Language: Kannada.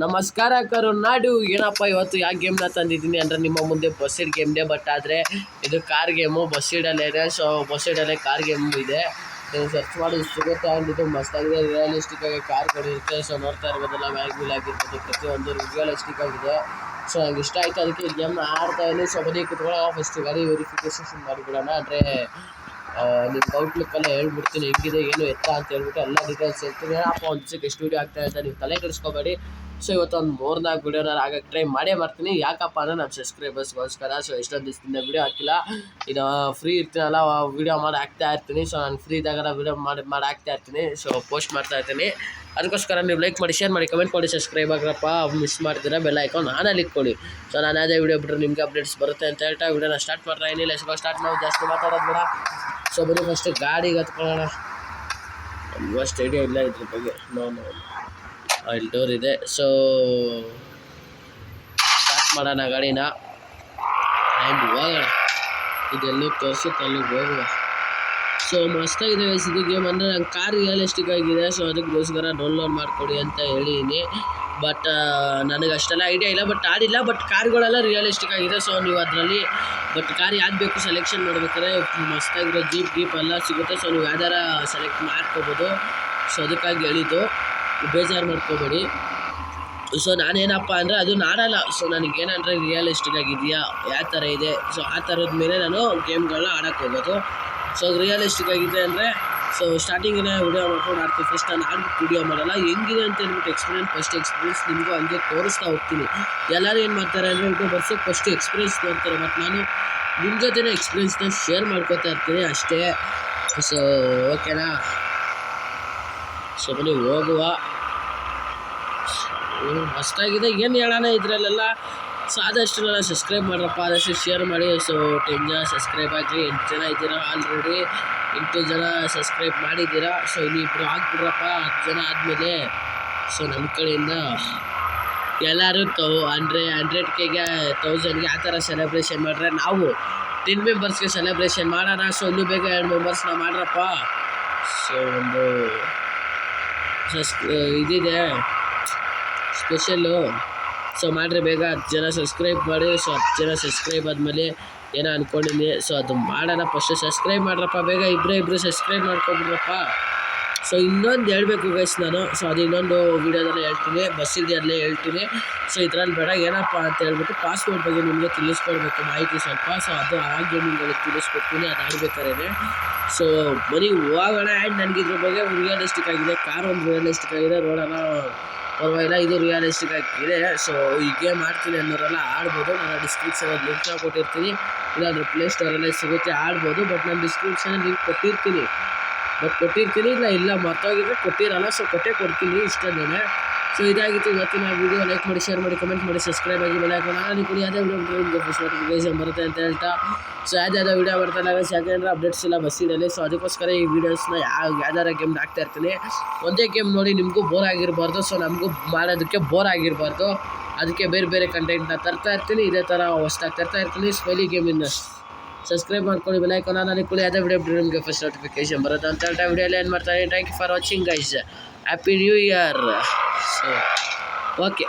ನಮಸ್ಕಾರ ಕರು ನಾಡು. ಏನಪ್ಪ ಇವತ್ತು ಯಾವ ಗೇಮ್ನ ತಂದಿದ್ದೀನಿ ಅಂದರೆ ನಿಮ್ಮ ಮುಂದೆ ಬಸ್ಸಿಡ್ ಡೇ ಬಟ್ ಆದರೆ ಇದು ಕಾರ್ ಗೇಮು ಬಸ್ಸಿಡಲ್ಲೇ ಸೊ ಬಸ್ಸಿಡಲ್ಲೇ ಕಾರ್ ಗೇಮ್ ಇದೆ. ನೀವು ಸರ್ಚ್ ಮಾಡಿ, ಸಿಗುತ್ತೆ. ಇದು ಮಸ್ತಾಗಿದೆ. ರಿಯಲಿಸ್ಟಿಕ್ ಆಗಿ ಕಾರ್ ಇರುತ್ತೆ ಸೊ ನೋಡ್ತಾ ಇರ್ಬೋದಲ್ಲ ಮ್ಯಾಗ್ ವೀಲ್ ಆಗಿರ್ಬೋದು. ಪ್ರತಿಯೊಂದು ರಿಯಲಿಸ್ಟಿಕ್ ಆಗಿದೆ. ಸೊ ನಂಗೆ ಇಷ್ಟ ಆಯಿತು ಅದಕ್ಕೆ ಗೇಮ್ನ ಆಡ್ತಾ ಇದ್ದೀನಿ. ಸೊ ಬನ್ನಿ, ಕುತ್ಕೊಳ್ಳೋ ಫಸ್ಟ್ ಗಾಡಿ ವೆರಿಫಿಕೇಶನ್ ಮಾಡಿಬಿಡೋಣ. ಅಂದರೆ ನಿಮ್ಮ ಔಟ್ಲುಕ್ಕಲ್ಲ ಹೇಳ್ಬಿಡ್ತೀನಿ, ಹೆಂಗಿದೆ, ಏನು ಎತ್ತ ಅಂತ ಹೇಳ್ಬಿಟ್ಟು ಎಲ್ಲ ಡೀಟೇಲ್ಸ್ ಹೇಳ್ತೀನಿ. ಅಪ್ಪ ಒಂದು ದಿವಸಕ್ಕೆ ಎಷ್ಟು ಆಗ್ತಾ ಅಂತ ನೀವು ತಲೆ ಕೆಡಿಸ್ಕೋಬೇಡಿ. ಸೊ ಇವತ್ತು ಒಂದು ಮೂರು ನಾಲ್ಕು ವೀಡಿಯೋನ ಆಗಕ್ಕೆ ಟ್ರೈ ಮಾಡೇ ಮಾಡ್ತೀನಿ. ಯಾಕಪ್ಪ ಅಂದರೆ ನಮ್ಮ ಸಬ್ಸ್ಕ್ರೈಬರ್ಸ್ಗೋಸ್ಕರ ಸೊ ಎಷ್ಟೊಂದು ದಿವಸದಿಂದ ವೀಡಿಯೋ ಹಾಕಿಲ್ಲ. ಇದು ಫ್ರೀ ಇರ್ತೀನಲ್ಲ ವೀಡಿಯೋ ಮಾಡಿ ಹಾಕ್ತಾ ಇರ್ತೀನಿ. ಸೊ ನಾನು ಫ್ರೀ ಇದ್ದಾಗೆಲ್ಲ ವೀಡಿಯೋ ಮಾಡಿ ಮಾಡಿ ಹಾಕ್ತಾ ಇರ್ತೀನಿ. ಸೊ ಪೋಸ್ಟ್ ಮಾಡ್ತಾ ಇರ್ತೀನಿ. ಅದಕ್ಕೋಸ್ಕರ ನೀವು ಲೈಕ್ ಮಾಡಿ ಶೇರ್ ಮಾಡಿ ಕಮೆಂಟ್ ಮಾಡಿ ಸಬ್ಸ್ಕ್ರೈಬ್ ಆಗ್ರಪ್ಪ. ಮಿಸ್ ಮಾಡ್ತೀರಾ ಬೆಲ್ಲ ಐಕಾನ್ ನಾನಲ್ಲಿ ಇಟ್ಕೊಳ್ಳಿ. ಸೊ ನಾನು ಅದೇ ವೀಡಿಯೋ ಬಿಟ್ಟರೆ ನಿಮಗೆ ಅಪ್ಡೇಟ್ಸ್ ಬರುತ್ತೆ ಅಂತ ಹೇಳ್ತಾ ವೀಡಿಯೋನ ಸ್ಟಾರ್ಟ್ ಮಾಡ್ತಾ ಏನಿಲ್ಲ ಸ್ಟಾರ್ಟ್ ಮಾಡೋದು ಜಾಸ್ತಿ ಮಾತಾಡೋದು ಬೇಡ. ಸೊ ಬನ್ನಿ ಫಸ್ಟ್ ಗಾಡಿಗೆ ಹತ್ಕೊಳ್ಳೋಣ ಫಸ್ಟ್ ಐಡಿಯಾ ಇಲ್ಲ ಇದ್ರ ಬಗ್ಗೆ. ನೋ ನೋ ಅಲ್ಲಿ ಡೋರ್ ಇದೆ. ಸೊ ಸ್ಟಾರ್ಟ್ ಮಾಡೋಣ ಗಾಡಿನ. ಆ್ಯಂಡ್ ಹೋಗೋಣ. ಇದೆಲ್ಲೂ ತೋರಿಸುತ್ತೆ ಅಲ್ಲಿಗೆ ಹೋಗುವ. ಸೊ ಮಸ್ತಾಗಿದೆ ಇದು ಗೇಮ್ ಅಂದರೆ ನಂಗೆ ಕಾರ್ ರಿಯಲಿಸ್ಟಿಕ್ ಆಗಿದೆ. ಸೊ ಅದಕ್ಕೋಸ್ಕರ ಡೌನ್ಲೋಡ್ ಮಾಡಿಕೊಡಿ ಅಂತ ಹೇಳಿದ್ದೀನಿ ಬಟ್ ನನಗೆ ಅಷ್ಟೆಲ್ಲ ಐಡಿಯಾ ಇಲ್ಲ. ಬಟ್ ಆಡಿಲ್ಲ. ಬಟ್ ಕಾರ್ಗಳೆಲ್ಲ ರಿಯಲಿಸ್ಟಿಕ್ ಆಗಿದೆ. ಸೊ ನೀವು ಅದರಲ್ಲಿ ಬಟ್ ಕಾರ್ ಯಾವ್ದು ಬೇಕು ಸೆಲೆಕ್ಷನ್ ಮಾಡ್ಬೇಕಾದ್ರೆ ಮಸ್ತಾಗಿರೋ ಜೀಪ್ ಗೀಪ್ ಎಲ್ಲ ಸಿಗುತ್ತೆ. ಸೊ ನೀವು ಯಾವ್ದಾರ ಸೆಲೆಕ್ಟ್ ಮಾಡ್ಕೋಬೋದು. ಸೊ ಅದಕ್ಕಾಗಿ ಹೇಳಿದ್ದು. ಬೇಜಾರು ಮಾಡ್ಕೋಬೇಡಿ. ಸೊ ನಾನೇನಪ್ಪ ಅಂದರೆ ಅದು ಆಡಲ್ಲ ಸೊ ನನಗೇನಂದರೆ ರಿಯಲಿಸ್ಟಿಕ್ ಆಗಿದೆಯಾ? ಯಾವ ಥರ ಇದೆ? ಸೊ ಆ ಥರದ ಮೇಲೆ ನಾನು ಗೇಮ್ಗಳನ್ನ ಆಡೋಕ್ಕೆ ಹೋಗೋದು. ಸೊ ರಿಯಲಿಸ್ಟಿಕ್ ಆಗಿದೆ ಅಂದರೆ ಸೊ ಸ್ಟಾರ್ಟಿಂಗಿನೇ ವಿಡಿಯೋ ಮಾಡ್ಕೊಂಡು ಆಡ್ತೀನಿ ಫಸ್ಟ್ ನಾನು ಆಡ್ಬಿಟ್ಟು ವಿಡಿಯೋ ಮಾಡಲ್ಲ. ಹೆಂಗಿದೆ ಅಂತ ಹೇಳ್ಬಿಟ್ಟು ಎಕ್ಸ್ಪೀರಿಯನ್ಸ್ ಫಸ್ಟ್ ಎಕ್ಸ್ಪೀರಿಯನ್ಸ್ ನಿಮಗೂ ಹಂಗೆ ತೋರಿಸ್ತಾ ಹೋಗ್ತೀನಿ. ಎಲ್ಲರೂ ಏನು ಮಾಡ್ತಾರೆ ಅಂದರೆ ಯೂಟ್ಯೂಬರ್ಸು ಫಸ್ಟ್ ಎಕ್ಸ್ಪೀರಿಯನ್ಸ್ ನೋಡ್ತಾರೆ. ಮತ್ತು ನಾನು ನಿಮ್ಮ ಜೊತೆನೇ ಎಕ್ಸ್ಪೀರಿಯನ್ಸ್ನ ಶೇರ್ ಮಾಡ್ಕೋತಾ ಇರ್ತೀನಿ ಅಷ್ಟೇ. ಸೊ ಓಕೆನಾ ಸೊ ಬನ್ನಿ, ಹೋಗುವ. ಮಸ್ತಾಗಿದೆ ಏನು ಹೇಳೋಣ ಇದರಲ್ಲೆಲ್ಲ? ಸೊ ಆದಷ್ಟು ನನ್ನ ಸಬ್ಸ್ಕ್ರೈಬ್ ಮಾಡ್ರಪ್ಪ, ಆದಷ್ಟು ಶೇರ್ ಮಾಡಿ. ಸೊ ಟೆನ್ ಜನ ಸಬ್ಸ್ಕ್ರೈಬ್ ಆಗಿ ಎಂಟು ಜನ ಇದ್ದೀರಾ ಆಲ್ರೆಡಿ ಎಂಟು ಜನ ಸಬ್ಸ್ಕ್ರೈಬ್ ಮಾಡಿದ್ದೀರಾ. ಸೊ ಇನ್ನಿಬ್ಬರು ಆಗ್ಬಿಡ್ರಪ್ಪ, ಹತ್ತು ಜನ ಆದಮೇಲೆ. ಸೊ ನಮ್ಮ ಕಡೆಯಿಂದ ಎಲ್ಲರೂ ತೌ ಹಂಡ್ರೆ ಹಂಡ್ರೆಡ್ ಕೆಗೆ ತೌಸಂಡ್ಗೆ ಆ ಥರ ಸೆಲೆಬ್ರೇಷನ್ ಮಾಡಿದ್ರೆ ನಾವು ಟೆನ್ ಮೆಂಬರ್ಸ್ಗೆ ಸೆಲೆಬ್ರೇಷನ್ ಮಾಡೋಣ. ಸೊ ಇನ್ನೂ ಬೇಗ ಎರಡು ಮೆಂಬರ್ಸ್ನ ಮಾಡ್ರಪ್ಪ. ಸೊ ಒಂದು ಸಸ್ ಇದಿದೆ ಸ್ಪೆಷಲ್ಲು ಸೊ ಮಾಡಿರಿ ಬೇಗ. ಹತ್ತು ಜನ ಸಬ್ಸ್ಕ್ರೈಬ್ ಮಾಡಿ. ಸೊ ಹತ್ತು ಜನ ಸಬ್ಸ್ಕ್ರೈಬ್ ಆದಮೇಲೆ ಏನೋ ಅಂದ್ಕೊಂಡಿದ್ದೆ ಸೊ ಅದು ಮಾಡೋಣ ಫಸ್ಟು ಸಬ್ಸ್ಕ್ರೈಬ್ ಮಾಡ್ರಪ್ಪ ಬೇಗ. ಇಬ್ಬರೇ ಇಬ್ಬರು ಸಬ್ಸ್ಕ್ರೈಬ್ ಮಾಡ್ಕೊಬಿಡ್ರಪ್ಪ ಸೊ ಇನ್ನೊಂದು ಹೇಳಬೇಕು ಗೈಸ್ ನಾನು. ಸೊ ಅದು ಇನ್ನೊಂದು ವೀಡಿಯೋದಲ್ಲಿ ಹೇಳ್ತೀನಿ. ಬಸ್ಸಿದೆ ಅಲ್ಲೇ ಹೇಳ್ತೀನಿ. ಸೊ ಇದರಲ್ಲಿ ಬೇಡ. ಏನಪ್ಪ ಅಂತ ಹೇಳ್ಬಿಟ್ಟು ಪಾಸ್ಪೋರ್ಟ್ ಬಗ್ಗೆ ನಿಮಗೆ ತಿಳಿಸ್ಕೊಡ್ಬೇಕು. ಮಾಹಿತಿ ಸ್ವಲ್ಪ. ಸೊ ಅದು ಆ ನಿಮಗೆ ತಿಳಿಸ್ಕೊಡ್ತೀನಿ. ಅದು ಆಡ್ಬೇಕಾದ್ರೆ. ಸೊ ಬರೀ ಹೋಗೋಣ. ಆ್ಯಂಡ್ ನನಗೆ ಬಗ್ಗೆ ಬಗ್ಗೆ ರಿಯಲಿಸ್ಟಿಕ್ ಆಗಿದೆ. ಕಾರ್ ಒಂದು ರಿಯಲಿಸ್ಟಿಕ್ ಆಗಿದೆ. ನೋಡೋಣ. ಪರವಾಗಿಲ್ಲ, ಇದು ರಿಯಲಿಸ್ಟಿಕ್ ಆಗಿದೆ. ಸೊ ಈ ಗೇಮ್ ಆಡ್ತೀನಿ ಅನ್ನೋರೆಲ್ಲ ಆಡ್ಬೋದು. ನಾನು ಡಿಸ್ಕ್ರಿಪ್ಷನಲ್ಲಿ ಲಿಂಕ್ ಕೊಟ್ಟಿರ್ತೀನಿ ಇಲ್ಲಾಂದ್ರೆ ಪ್ಲೇಸ್ಟೋರಲ್ಲೇ ಸಿಗುತ್ತೆ, ಆಡ್ಬೋದು. ಬಟ್ ನಾನು ಡಿಸ್ಕ್ರಿಪ್ಷನಲ್ಲಿ ಲಿಂಕ್ ಕೊಟ್ಟಿರ್ತೀನಿ. ಬಟ್ ಕೊಟ್ಟಿರ್ತೀನಿ ಇಲ್ಲ ಇಲ್ಲ ಮರ್ತೋಗಿದ್ರೆ ಕೊಟ್ಟಿರಲ್ಲ ಸೊ ಕೊಟ್ಟೇ ಕೊಡ್ತೀನಿ. ಇಷ್ಟನೇ ಸೊ ಇದಾಗಿತ್ತು ಇವತ್ತಿನ ವೀಡಿಯೋ ಲೈಕ್ ಮಾಡಿ ಶೇರ್ ಮಾಡಿ ಕಮೆಂಟ್ ಮಾಡಿ ಸಬ್ಸ್ಕ್ರೈಬ್ ಆಗಿ ಬೆಲೆ ಹಾಕೋಣ ನಾನು ಕೂಡ. ಯಾವುದೇ ವೀಡಿಯೋ ಬರುತ್ತೆ ಅಂತ ಹೇಳ್ತಾ. ಸೊ ಯಾವ್ದಾವ್ದು ವೀಡಿಯೋ ಬರ್ತಾಯಿಲ್ಲ ಯಾಕೆಂದರೆ ಅಪ್ಡೇಟ್ಸ್ ಇಲ್ಲ ಬಸ್ಸಿನಲ್ಲಿ ಸೊ ಅದಕ್ಕೋಸ್ಕರ ಈ ವೀಡಿಯೋಸ್ನ ಯಾವ ಯಾವ್ದಾರ ಗೇಮ್ ಹಾಕ್ತಾ ಇರ್ತೀನಿ. ಒಂದೇ ಗೇಮ್ ನೋಡಿ ನಿಮಗೂ ಬೋರ್ ಆಗಿರಬಾರ್ದು. ಸೊ ನಮಗೂ ಮಾಡೋದಕ್ಕೆ ಬೋರ್ ಆಗಿರಬಾರ್ದು. ಅದಕ್ಕೆ ಬೇರೆ ಬೇರೆ ಕಂಟೆಂಟ್ನ ತರ್ತಾ ಇರ್ತೀನಿ. ಇದೇ ಥರ ಹೊಸ್ದಾಗಿ ತರ್ತಾ ಇರ್ತೀನಿ. ಸ್ಪೈಲಿ ಗೇಮಿಂದ ಸಬ್ಸ್ಕ್ರೈಬ್ ಮಾಡ್ಕೊಳ್ಳಿ ಬೆಲೈಕೋನ ನಾನು ಕೂಡ. ಯಾವುದೇ ವಿಡಿಯೋ ನಿಮಗೆ ಫಸ್ಟ್ ನೋಟಿಫಿಕೇಶನ್ ಬರುತ್ತೆ ಅಂತ ಹೇಳ್ತಾ. ವಿಡಿಯೋಲಿ ಏನು ಮಾಡ್ತಾರೆ thank you for watching guys happy new year so okay